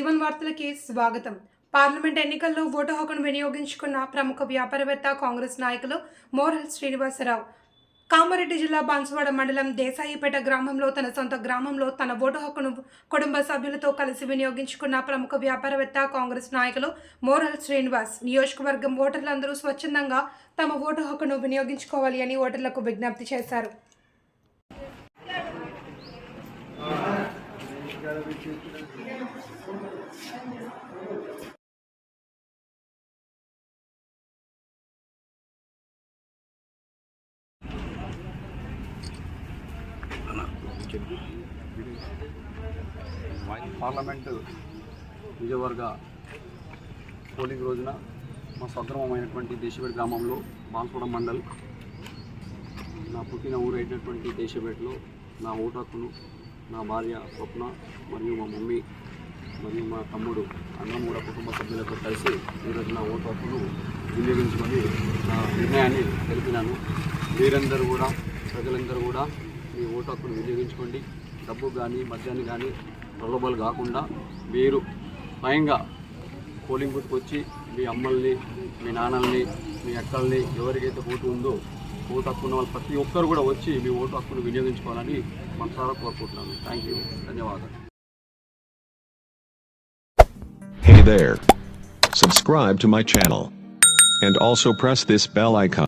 వార్తలకి స్వాగతం. పార్లమెంట్ ఎన్నికల్లో ఓటు హక్కును వినియోగించుకున్న ప్రముఖ వ్యాపారవేత్త కాంగ్రెస్ నాయకులు మోరల్ శ్రీనివాసరావు. కామారెడ్డి జిల్లా బాన్సువాడ మండలం దేశాయిపేట గ్రామంలో తన సొంత గ్రామంలో తన ఓటు హక్కును కుటుంబ సభ్యులతో కలిసి వినియోగించుకున్న ప్రముఖ వ్యాపారవేత్త కాంగ్రెస్ నాయకులు మోరల్ శ్రీనివాస్. నియోజకవర్గం ఓటర్లందరూ స్వచ్ఛందంగా తమ ఓటు హక్కును వినియోగించుకోవాలి అని ఓటర్లకు విజ్ఞప్తి చేశారు. పార్లమెంటు నియోజకవర్గ పోలింగ్ రోజున మా స్వగ్రామమైనటువంటి దేశపేట గ్రామంలో బాన్సుగూడెం మండల్ నా పుట్టిన ఊరు అయినటువంటి దేశపేటలో నా ఓటు హక్కును నా భార్య స్వప్న మరియు మా మమ్మీ మరియు మా తమ్ముడు అన్నం కూడా కుటుంబ సభ్యులతో కలిసి ఈరోజు నా ఓటు హక్కును వినియోగించుకొని నా నిర్ణయాన్ని తెలిపినాను. మీరందరూ కూడా ప్రజలందరూ కూడా మీ ఓటు హక్కును వినియోగించుకోండి. డబ్బు కానీ మద్యాన్ని కానీ ప్రలోభాలు కాకుండా మీరు స్వయంగా పోలింగ్ బూత్కి వచ్చి మీ అమ్మల్ని మీ నాన్నల్ని మీ అక్కల్ని ఎవరికైతే ఓటు ఉందో ఓటు హక్కు ఉన్న వాళ్ళు ప్రతి ఒక్కరు కూడా వచ్చి మీ ఓటు హక్కును వినియోగించుకోవాలని మనసారా కోరుకుంటున్నాను థ్యాంక్ యూ ధన్యవాదాలు Hey there. Subscribe to my channel. And also press this bell icon.